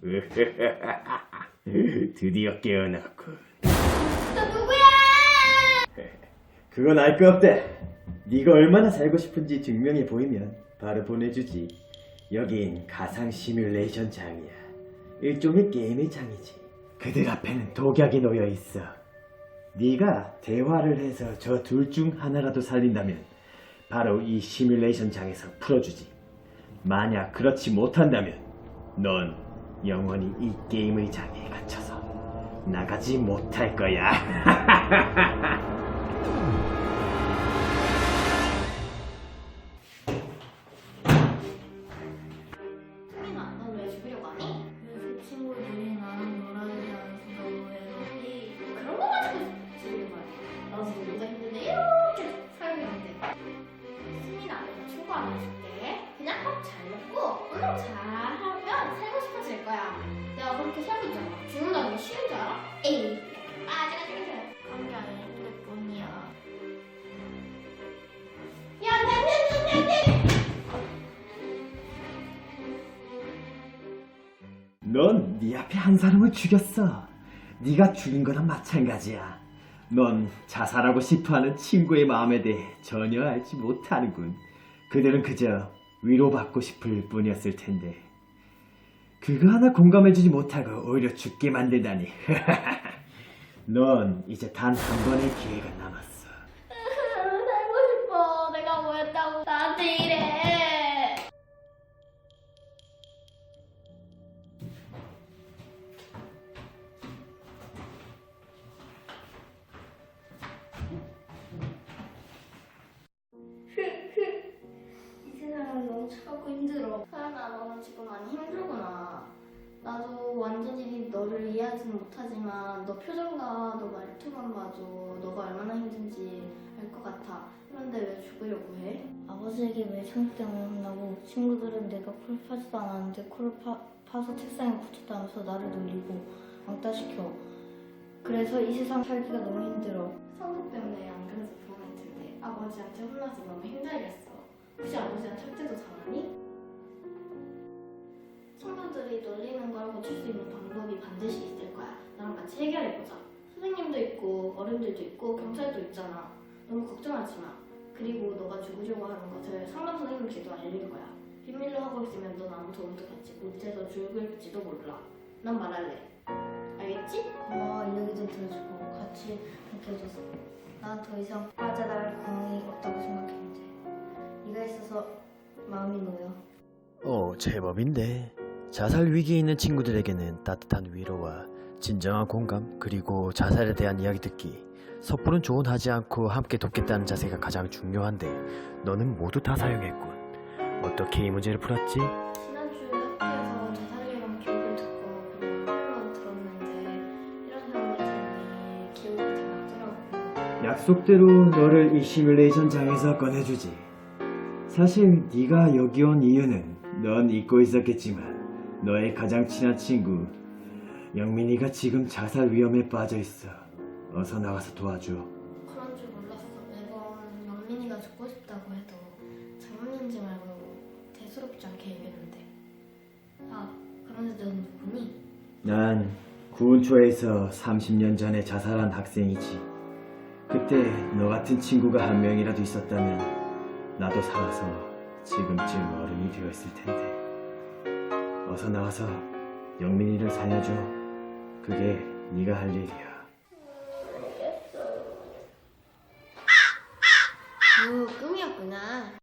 드디어 깨어났군. 너 누구야? 그건 알 거 없대. 네가 얼마나 살고 싶은지 증명해 보이면 바로 보내주지. 여긴 가상 시뮬레이션 장이야. 일종의 게임의 장이지. 그들 앞에는 독약이 놓여 있어. 네가 대화를 해서 저 둘 중 하나라도 살린다면 바로 이 시뮬레이션 장에서 풀어주지. 만약 그렇지 못한다면 넌 영원히 이 게임의 장에 갇혀서 나가지 못할 거야. 넌 네 앞에 한 사람을 죽였어. 네가 죽인 거랑 마찬가지야. 넌 자살하고 싶어하는 친구의 마음에 대해 전혀 알지 못하는군. 그들은 그저 위로받고 싶을 뿐이었을 텐데. 그거 하나 공감해주지 못하고 오히려 죽게 만들다니. 넌 이제 단 한 번의 기회가 남았어. 이해하지는 못하지만 너 표정과 너 말투만 봐도 너가 얼마나 힘든지 알 것 같아. 그런데 왜 죽으려고 해? 아버지에게 왜 저녁 때문에 혼나고 친구들은 내가 코를 파지도 않았는데 코를 파, 파서 책상에 붙였다면서 나를 놀리고 왕따시켜. 그래서 이 세상 살기가 너무 힘들어. 성적 때문에 안 그래서 불안할 텐데 아버지한테 혼나서 너무 힘들겠어. 혹시 아버지한테 학대도 당하니? 친구들이 놀리는 걸 고칠 수 있는 방법이 반드시 있을 거야. 나랑 같이 해결해보자. 선생님도 있고 어른들도 있고 경찰도 있잖아. 너무 걱정하지 마. 그리고 너가 죽으려고 하는 것을 상담 선생님께도 알릴 거야. 비밀로 하고 있으면 넌 아무 도움도 받지 못해서 죽을지도 몰라. 난 말할래. 알겠지? 고마워 이 얘기 좀 들어주고 같이 함께 해줘서 난 더 이상 빠져나갈 구멍이 없다고 생각했는데 네가 있어서 마음이 놓여. 어, 제법인데. 자살 위기에 있는 친구들에게는 따뜻한 위로와 진정한 공감, 그리고 자살에 대한 이야기 듣기. 섣부른 조언하지 않고 함께 돕겠다는 자세가 가장 중요한데, 너는 모두 다 사용했군. 어떻게 이 문제를 풀었지? 지난주에 학교에서 자살을 위한 교육을 듣고 그리고 한번 들었는데 이런 사람들 삶이 기억이 잘 나더라고. 약속대로 너를 이 시뮬레이션 장에서 꺼내주지. 사실 네가 여기 온 이유는 넌 잊고 있었겠지만 너의 가장 친한 친구 영민이가 지금 자살 위험에 빠져 있어. 어서 나와서 도와줘. 그런 줄 몰랐어. 매번 영민이가 죽고 싶다고 해도 장난인지 말고 대수롭지 않게 얘기했는데. 아, 그런데 넌 누구니? 난 구운초에서 30년 전에 자살한 학생이지. 그때 너 같은 친구가 한 명이라도 있었다면 나도 살아서 지금쯤 어른이 되었을 텐데. 어서 나와서 영민이를 살려줘. 그게 네가 할 일이야. 오, 꿈이었구나.